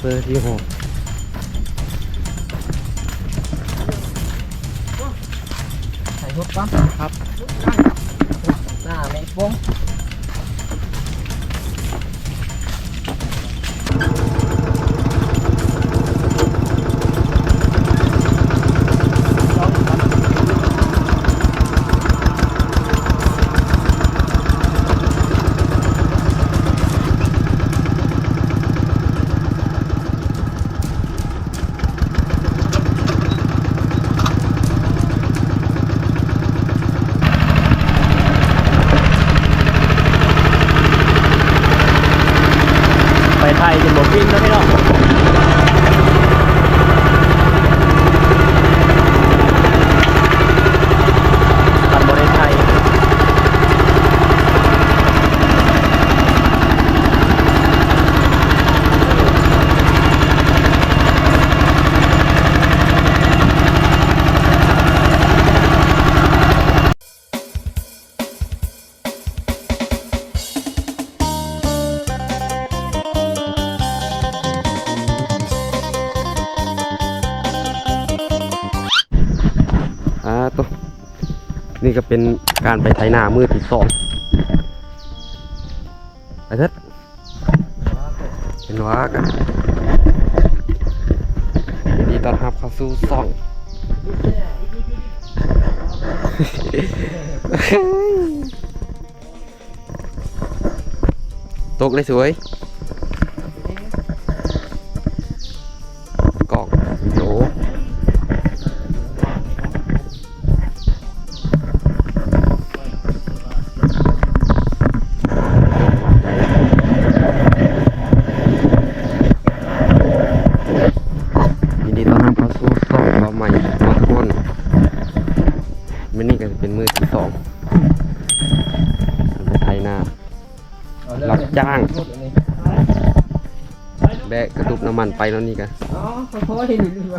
เปอร์ที่หกใส่ชุดปั๊บครับหน้าไม่ฟง ไปไทยจะบอกวิ่งแล้วไม่รอด ก็เป็นการไปไถนามือที่สองไปเถิดเป็นว่ากันยินดีต้อนรับเข้าสู่ซ่องตกเลยสวย รับจ้าง แบกกระตุกน้ำมันไปแล้วนี่กัน อ๋อเขาเห็นอยู่ด้ว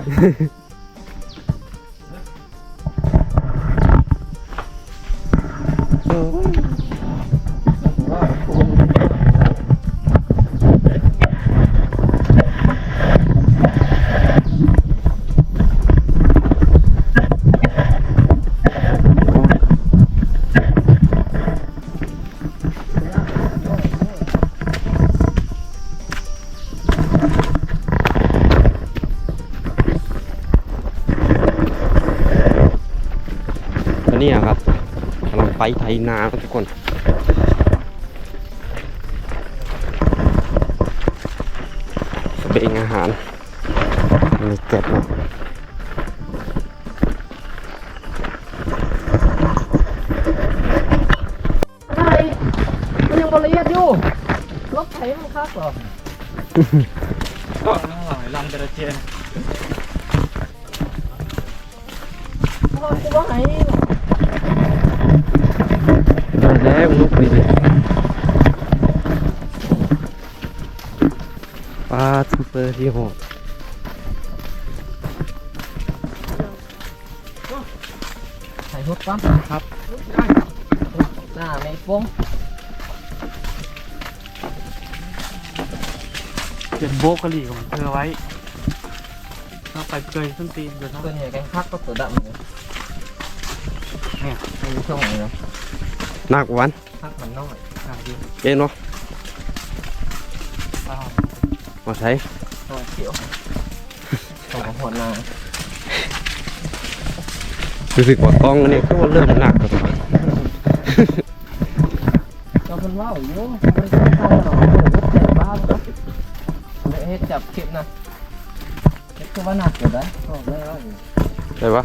ไปไทยนาครับทุกคนสเบงอาหารมีเก็บเนาะไทยมันยังบละเอียดอยู่รถไถมันคักเหรอลำเดรเจนพอกูว่าไง ได้ แล้วลูกนี่ปลาซูเปอร์ที่หกใส่ชุดปั๊บครับหน้าไม่ฟงเป็นโบกกะหรี่ของเธอไว้เราไปเกยส้นตีนเดี๋ยวตัวใหญ่แกงคักก็ตัวดำเลยเนี่ยมีช่องไหนเนะ หนักวันคักมันน้อยหาดีเอ็นเนาะเปล่ามาใช้ตัวเขียวตัวของหัวนารู้สึกว่ากล้องอันนี้ก็ว่าเริ่มหนักแล้วก็มันว่าอยู่มันก็เข้าหนองหัวแต่บ้านครับเฮ็ดจับคลิปนะเฮ็ดคือว่าหนักอยู่นะบอกเลยว่าอยู่ได้ปะ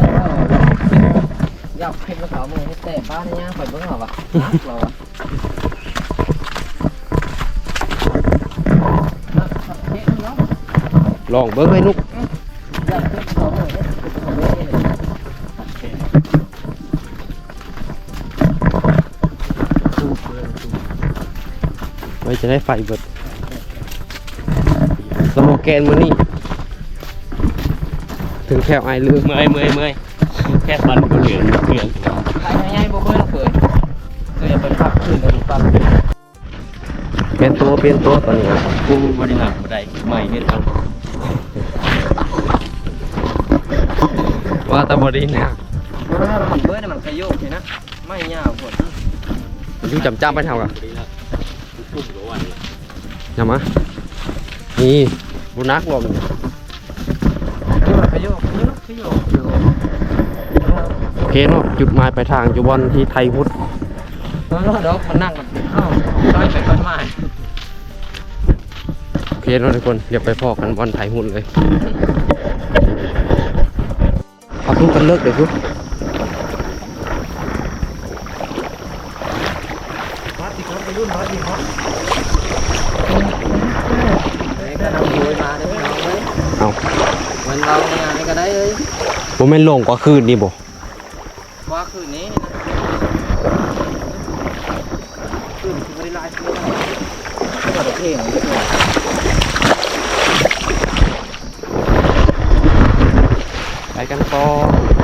อยา กเห็นเขามือให้แต่บ้านเนี่ยไปเบิ่งเหรอวะเราอะเห็นเนาะลองเบิ้งให้นุกอยากเห็นเขามือให้เขาเบิ่งเลยไว้จะได้ไฟเบิดสโลแกนมือนี่ถึงแถวไอลืมเมื่อยเมื่อยเมื่อยแค่ฟันก็เหลืองเหลืองใครง่ายๆบ่เบิ่งเคยเคยเป็นภาพขึ้นเลยปั๊บเปลี่ยนตัวเปลี่ยนตัวตอนนี้กูบริหารบ่ได้ใหม่เฮ็ดเอาว่าตะบรินะเบิดมันขยโยกนี่นะไม่ยาวพวดอยู่จำจ้ำไปทำกันย่ามานี่บุนักลมมันขยโยกขยโยกขยโยก เคเนาะจุดหมายปลายทางอยู่บอนที่ไทยพุทธแล้วดอกมันนั่งกันอ้าวร้อยไปก่อนมาโอเคเนาะทุกคนเดี๋ยวไปพอกันบอนไทยพุทธเลยเอาทุกกันเลิกเดี๋ยวทุกมาติครับไปรุ่นมาติครับเฮ้ยก็นำโวยมาเด้อน้องเอ้ยเอาวันเราเนี่ยนี่ก็ได้เอ้ยผมไม่นลงกว่าคืนนี่บ่ว่า คืนนี้นะคืนคือบริลายคืนอะไรก็แบบเพลงเลยไปกันต่อ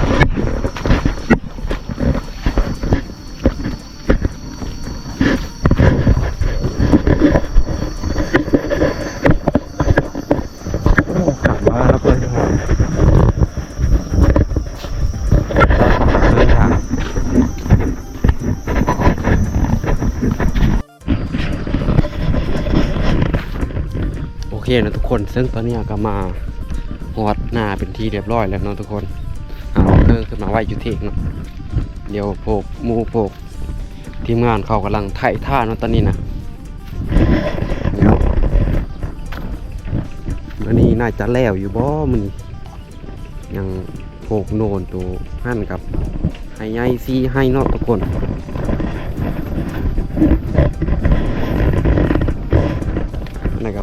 โอเคนะทุกคน ซึ่งตอนนี้ก็มาฮอดหน้าเป็นที่เรียบร้อยแล้วเนาะทุกคนเอาเครื่องขึ้นมาไว้อยู่เทงเนาะเดี๋ยวโผกมูโผกทีมงานเขากำลังไถ่ท่าเนาะตอนนี้นะเดี๋ยวมันนี้น่าจะแล้วอยู่บ่มันยังโผกโนนตัวหั่นกับไฮไอซีให้เนาะทุกคน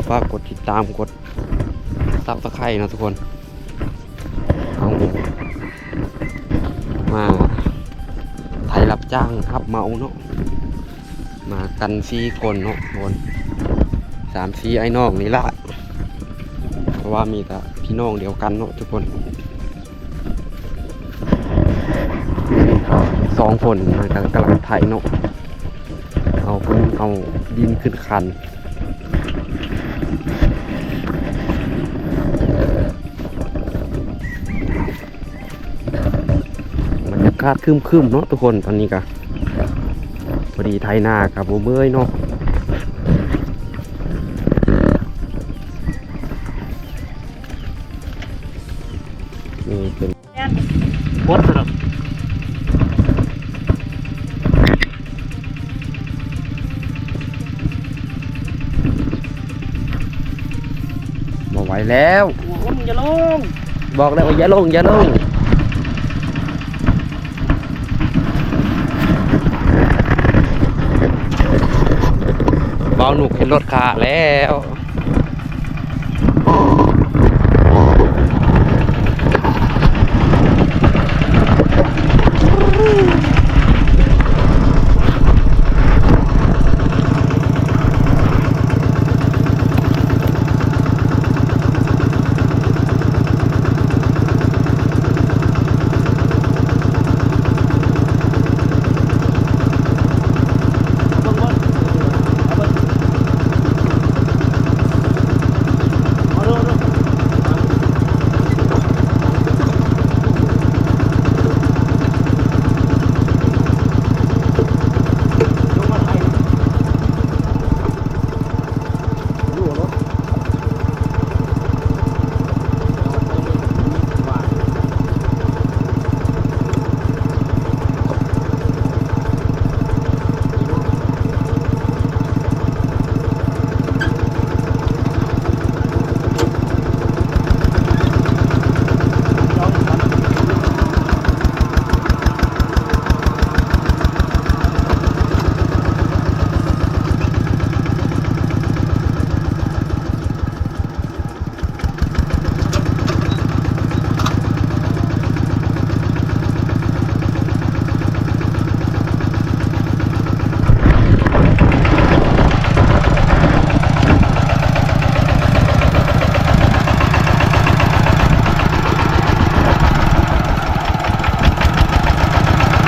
ฝากกดติดตามกดซับตะไคร่นะทุกคนเอามาไทยรับจ้างครับเมาเนาะมากันซีคนเนาะคนสามซีไอ้นองนี่ละเพราะว่ามีแต่พี่น้องเดียวกันเนาะทุกคนสองคนมันก็กำลังไทยเนาะเอาคนเอาดินขึ้นคันากาศครึมๆเนาะทุกคนตอนนี้ก็พอดีไทยนากับโบเมยเนาะนี่เป็นโคตรสนุกมาไหวแล้วโอ้ยอย่าลง บอกแล้วว่าอย่าลงอย่าลง บาหนุกเห็นรถขาแล้ว ลงบนเอาไปเอาลงลง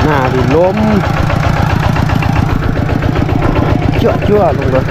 หน้าดิ ลมชั่วชั่วลงเลย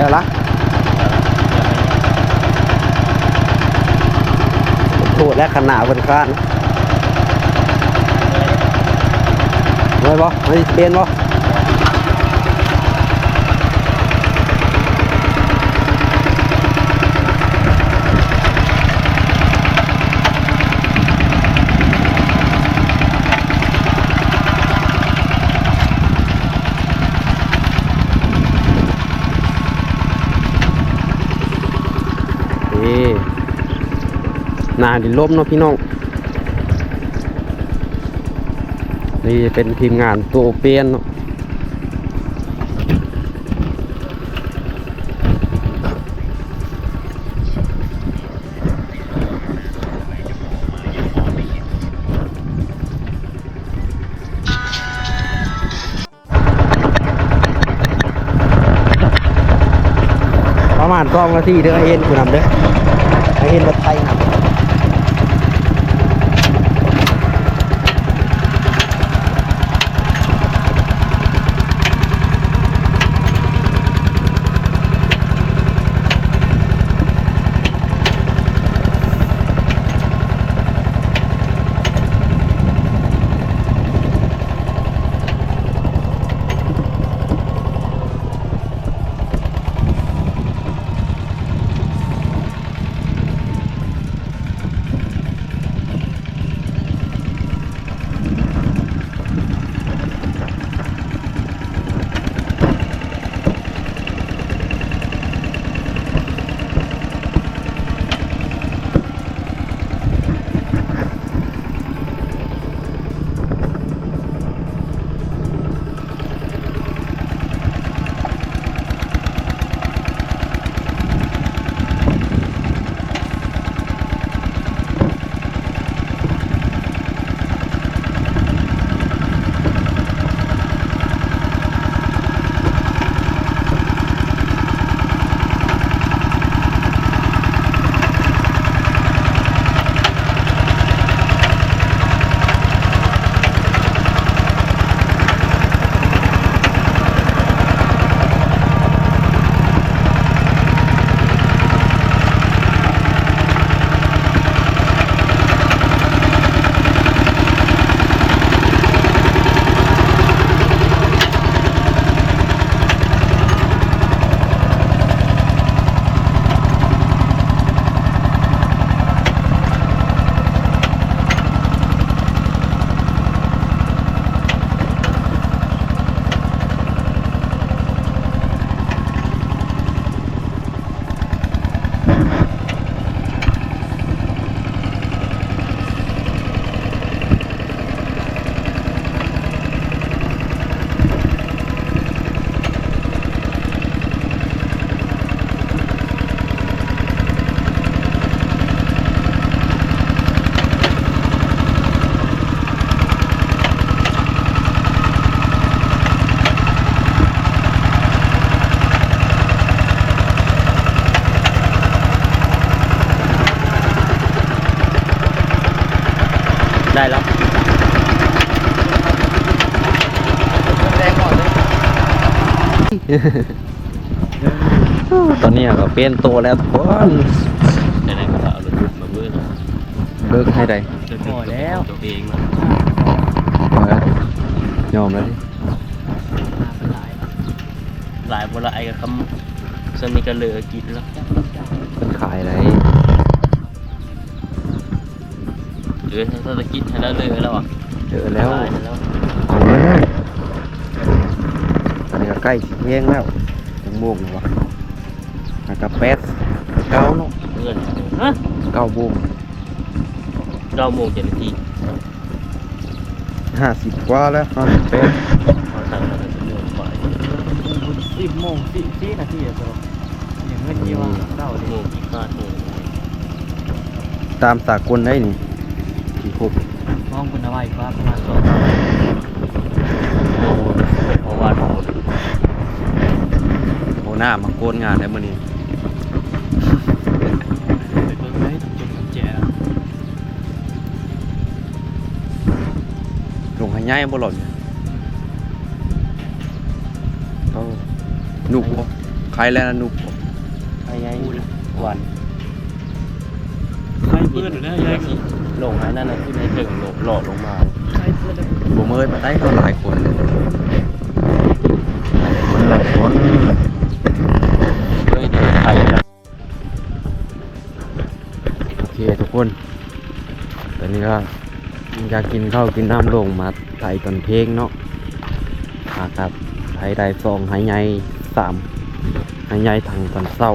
ได้ละโทษและขนาดบนคานไว้บ่ไม่เปลี่ยนบ่นี่ นาดินลมเนาะพี่น้อง นี่เป็นทีมงานตัวเปลี่ยนเนาะประมาณสองนาทีเด้อเห็นคุณนำเด้อเห็นรถไทย ได้แล้วแรงก่อนเลยตอนนี้ก็เปลี่ยนตัวแล้วทุกคนไหนๆก็เอารถมาเบิ้งเลิกให้ได้พอแล้วตัวเองนะพอแล้วยอมแล้วดิหลายบหลายกับคำส่วนนี้ก็เหลือกินแล้ว หลือถ้าจะกินให้แล้วเหลือแล้วอะเจอแล้วตายแล้วเอาเลยอันนี้ก็ใกล้สิเที่ยงแล้วถึงโมงแล้ววะอาจจะแปดเก้าเนาะเพื่อนฮะเก้าโมงเก้าโมงเจ็ดนาทีห้าสิบกว่าแล้วห้าสิบแปดพอสั่งแล้วก็จะเลื่อนไปสิบโมงสี่สี่นาทีอะสรุปอย่างเมื่อกี้ว่าเล่าโมดิงกี่คาดโมงตามสากลได้นี่ กี่ครบมองคุณเอาไว้ว่าประมาณสองโมงเพราะว่าโมงโหหน้ามาโกนงานได้มื่อนี้ไปเบิ่งได้จุดกุญแจลงให้ง่ายบ่หล่อนเขาหนุกบ่ขรแล้วนะนุกไอ้ไงหวานใครเพื่อนหรือเนี่ยยาย ลงให้นั่นนะที่ในถึงหลหลอดลงมาใครเอนเลยมาได้ก็หลายคนมันหลายคนเลยไข่นะโอเคทุกคน ตอนนี้ก็อยากกินข้าวกินน้ำลงมาไทยตอนเพลงเนาะอาครับไทยได้สองหายใหญ่สามหายใหญ่ทางตอนเศร้า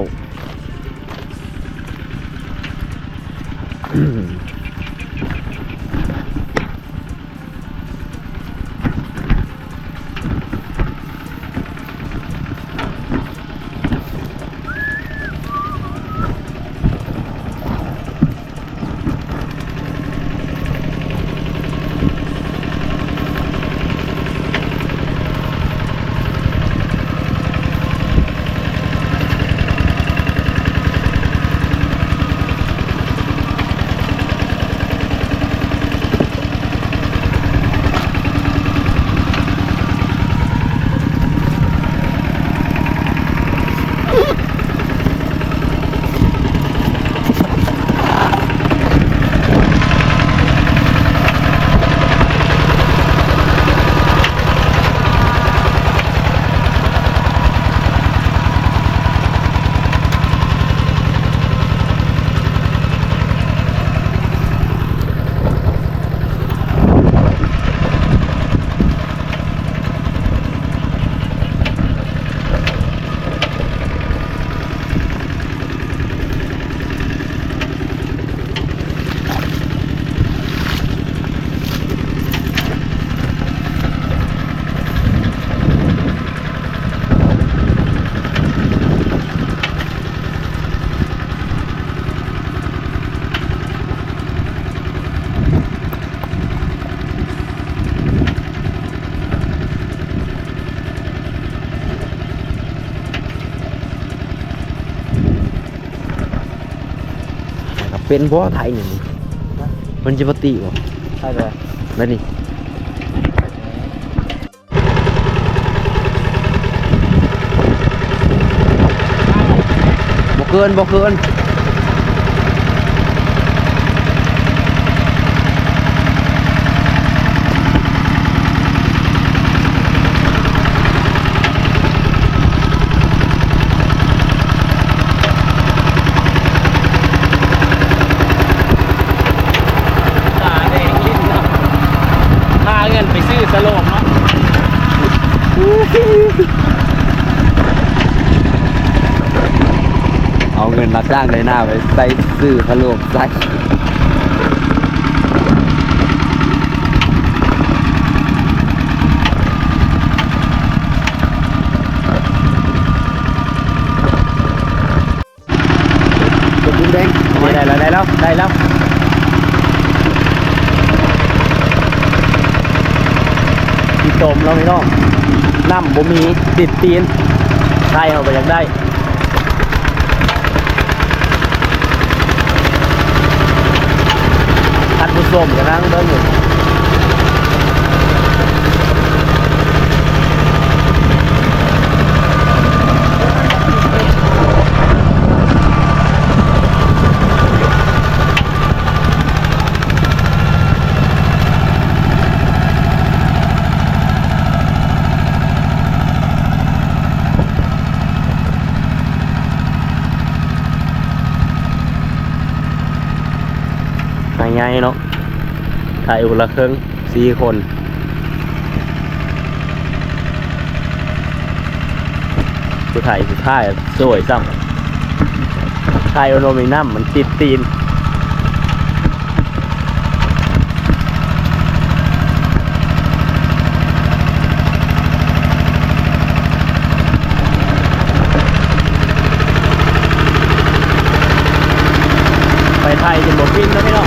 เป็นเพราะไทยนี่มันจะปฏิบ่ใช่เลยแล้วนี่บ่เกินบ่เกินเอาเงิน สร้างในหน้าไปใส่ซื้อพะโลมใส่กดดุ้งแดงได้แล้วได้แล้วได้แล้วที่ต้มแล้วพี่น้องน้ำบ่มีติดตีนใช่เอาไปอยากได้ ผมกันนั่งเบิ่งอยู่ง่าย ถ่ายคนละเครึ่องสี่คนผู้ถ่ายผู้ถ่ายสวยจังถ่ายโอโนมินัมมันติดตีนไปไทยจนหมดฟินแล้วไม่ต้อง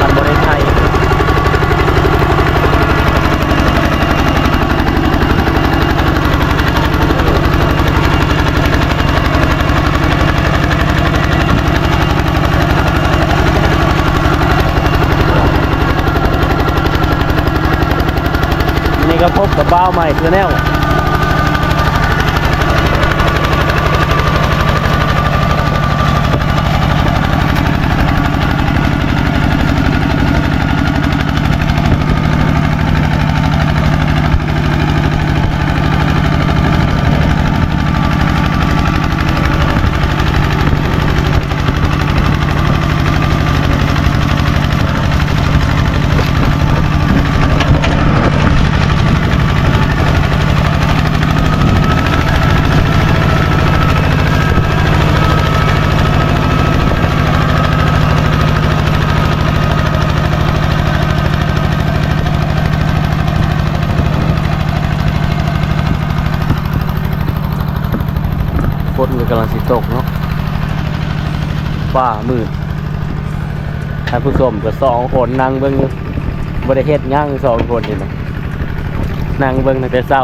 ตัดบริไทย เกระเบ้าใหม่คือแนวฝนก็กำลังสิตกเนาะฟ้ามืด ท่านผู้ชมก็สองคนนั่งเบิ้งบริเฮ็ดย่างสองคนนี่นะนั่งเบิ้งในแต่เช้า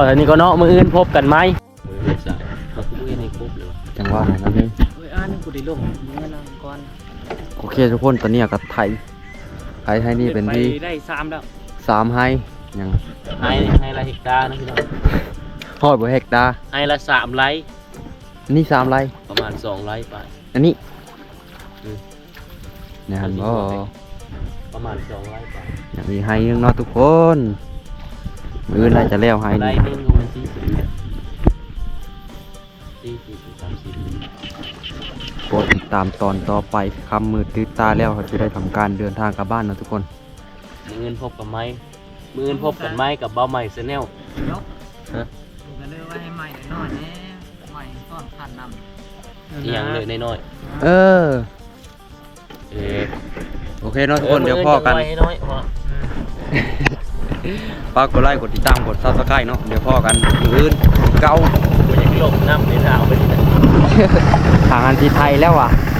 อท่านี้ก็เนาะมืออื่นพบกันไหมจังหวะไหนนั่นเองเฮ้ยอ่านกูได้ลงมึงมานั่งก่อนโอเคทุกคนตอนนี้กับไทยไทยไทยนี่เป็นที่ไปได้สามแล้วสามไฮยังไอ้ไอ้ละเฮกตาร์นะพี่น้องฮอดบ่เฮกตาร์ไอ้ละสามไลค์อันนี่สามไรประมาณสองไลค์ไปอันนี้อืมเนี่ยหันบ่ประมาณสองไลค์ไปอย่างมีไฮนึงเนาะทุกคน มือน่าจะแล้วไฮไลนี่ค์หนึงก็มันสี่สิบสี่สิบถึงสามสิบโปรดติดตามตอนต่อไปคำมือตื้อตาแล้วเขาจะได้ทำการเดินทางกลับบ้านเนาะทุกคน มืออื่นพบกับไม้มืออื่นพบกันไม้กับเบาใหม่เซนแนลยกฮะกูก็เลยว่าให้ใหม่หน่อยแน่ใหม่ต้อนคันนำอีหยังเลยน้อยเออ ๆเอ๊ะโอเคเนาะทุกคนเดี๋ยวพ่อกันน้อยๆพอ ฝากกดไลค์กดติดตามกดซับสไครต์เนาะเดี๋ยวพ่อกันมืออื่นเก้ามันยังลงน้ำในหนาวไปนี่นะทางอันที่ไทยแล้วอะเ